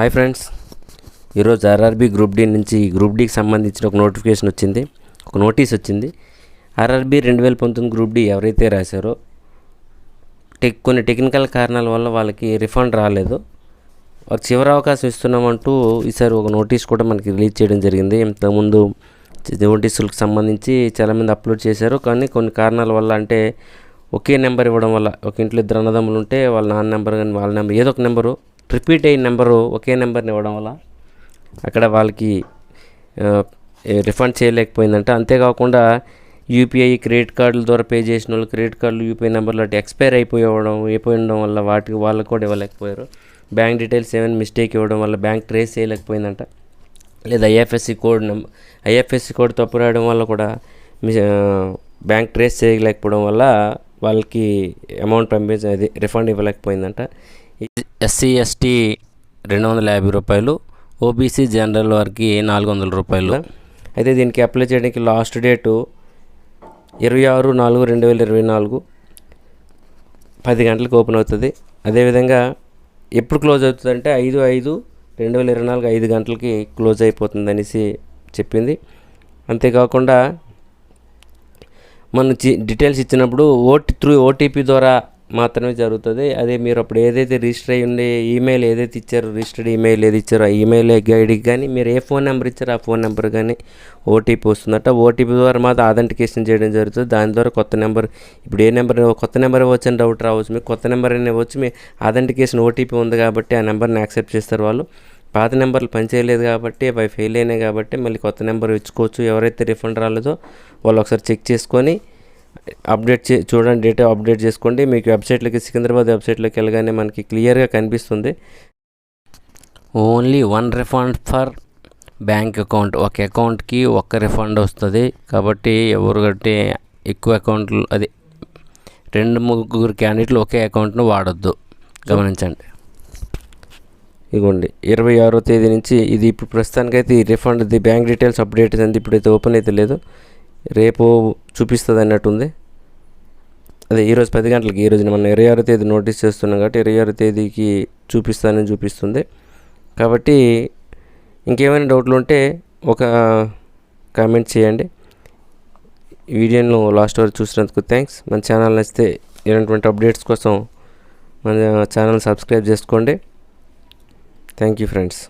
Hi friends ఈరోజు RRB group D నుంచి group డికి సంబంధించిన ఒక నోటిఫికేషన్ వచ్చింది. ఒక నోటీస్ వచ్చింది. ఆర్ఆర్బి రెండు వేల పంతొమ్మిది గ్రూప్ డి ఎవరైతే రాశారో టెక్ కొన్ని టెక్నికల్ కారణాల వల్ల వాళ్ళకి రిఫండ్ రాలేదు. వారికి చివరి అవకాశం ఇస్తున్నామంటూ ఈసారి ఒక నోటీస్ కూడా మనకి రిలీజ్ చేయడం జరిగింది. ఇంతకుముందు నోటీసులకు సంబంధించి చాలామంది అప్లోడ్ చేశారు. కానీ కొన్ని కారణాల వల్ల అంటే ఒకే నెంబర్ ఇవ్వడం వల్ల ఒక ఇంట్లో ఇద్దరు అన్నదమ్ములు ఉంటే వాళ్ళ నాన్న నెంబర్ కానీ వాళ్ళ నెంబర్ ఏదో ఒక నెంబరు రిపీట్ అయిన నెంబరు ఒకే నెంబర్ని ఇవ్వడం వల్ల అక్కడ వాళ్ళకి రిఫండ్ చేయలేకపోయిందంట. అంతేకాకుండా యూపీఐ క్రెడిట్ కార్డుల ద్వారా పే చేసిన వాళ్ళు క్రెడిట్ కార్డులు యూపీఐ నెంబర్లు అటు ఎక్స్పైర్ అయిపోవడం అయిపోయి ఉండడం వల్ల వాటికి వాళ్ళకి కూడా ఇవ్వలేకపోయారు. బ్యాంక్ డీటెయిల్స్ ఏమైనా మిస్టేక్ ఇవ్వడం వల్ల బ్యాంక్ ట్రేస్ చేయలేకపోయిందంట. లేదా IFSC code number IFSC code తప్పు రాయడం వల్ల కూడా బ్యాంక్ ట్రేస్ చేయలేకపోవడం వల్ల వాళ్ళకి అమౌంట్ పంపించి అది రిఫండ్ ఇవ్వలేకపోయిందంట. ఎస్సీ ఎస్టీ రెండు వందల యాభై రూపాయలు ఓబీసీ జనరల్ వారికి నాలుగు వందల రూపాయలు. అయితే దీనికి అప్లై చేయడానికి లాస్ట్ డేటు ఇరవై ఆరు నాలుగు రెండు వేల ఇరవై నాలుగు పది గంటలకు ఓపెన్ అవుతుంది. అదేవిధంగా ఎప్పుడు క్లోజ్ అవుతుంది అంటే ఐదు ఐదు రెండు వేల ఇరవై నాలుగు ఐదు గంటలకి క్లోజ్ అయిపోతుంది అనేసి చెప్పింది. అంతేకాకుండా మనం డీటెయిల్స్ ఇచ్చినప్పుడు ఓటీ త్రూ ఓటీపీ ద్వారా మాత్రమే జరుగుతుంది. అదే మీరు అప్పుడు ఏదైతే రిజిస్టర్ అయ్యి ఉండే ఈమెయిల్ ఏదైతే ఇచ్చారో రిజిస్టర్డ్ ఈమెయిల్ ఏది ఇచ్చారో ఆ ఈమెయిల్ ఐడికి కానీ మీరు ఏ ఫోన్ నెంబర్ ఇచ్చారో ఆ ఫోన్ నెంబర్ కానీ ఓటీపీ వస్తుందట. ఓటీపీ ద్వారా మాత్రం ఆథెంటికేషన్ చేయడం జరుగుతుంది. దాని ద్వారా కొత్త నెంబర్ ఇప్పుడు ఏ నెంబర్ కొత్త నెంబర్ ఇవ్వచ్చు అని డౌట్ రావచ్చు. మీకు కొత్త నెంబర్ అయినా ఇవ్వచ్చు. మీ ఆథెంటికేషన్ ఓటీపీ ఉంది కాబట్టి ఆ నెంబర్ని యాక్సెప్ట్ చేస్తారు వాళ్ళు. పాత నెంబర్లు పనిచేయలేదు కాబట్టి అవి ఫెయిల్ అయినాయి కాబట్టి మళ్ళీ కొత్త నెంబర్ ఇచ్చుకోవచ్చు. ఎవరైతే రిఫండ్ రాలేదో వాళ్ళు ఒకసారి చెక్ చేసుకొని అప్డేట్ చే చూడండి డేటా అప్డేట్ చేసుకోండి. మీకు వెబ్సైట్లోకి సికింద్రాబాద్ వెబ్సైట్లోకి వెళ్ళగానే మనకి క్లియర్గా కనిపిస్తుంది. Only one refund for bank account. ఒక అకౌంట్కి ఒక్క రిఫండ్ వస్తుంది. కాబట్టి ఎవరు కంటే ఎక్కువ అకౌంట్లు అది రెండు ముగ్గురు క్యాండిడేట్లు ఒకే అకౌంట్ను వాడొద్దు. గమనించండి. ఇదిగోండి ఇరవై ఆరో తేదీ నుంచి ఇది ఇప్పుడు ప్రస్తుతానికైతే ఈ refund the bank details update అంది ఇప్పుడైతే ఓపెన్ అయితే లేదు. రేపు చూపిస్తుంది అన్నట్టుంది అదే ఈరోజు పది గంటలకి ఈరోజు మనం ఇరవై ఆరో తేదీ నోటీస్ చేస్తున్నాం కాబట్టి ఇరవై ఆరో తేదీకి చూపిస్తానని చూపిస్తుంది. కాబట్టి ఇంకేమైనా డౌట్లు ఉంటే ఒక కామెంట్ చేయండి. వీడియోను లాస్ట్ వరకు చూసినందుకు థ్యాంక్స్. మన ఛానల్ నచ్చితే ఇలాంటి అప్డేట్స్ కోసం మన ఛానల్ సబ్స్క్రైబ్ చేసుకోండి. Thank you friends.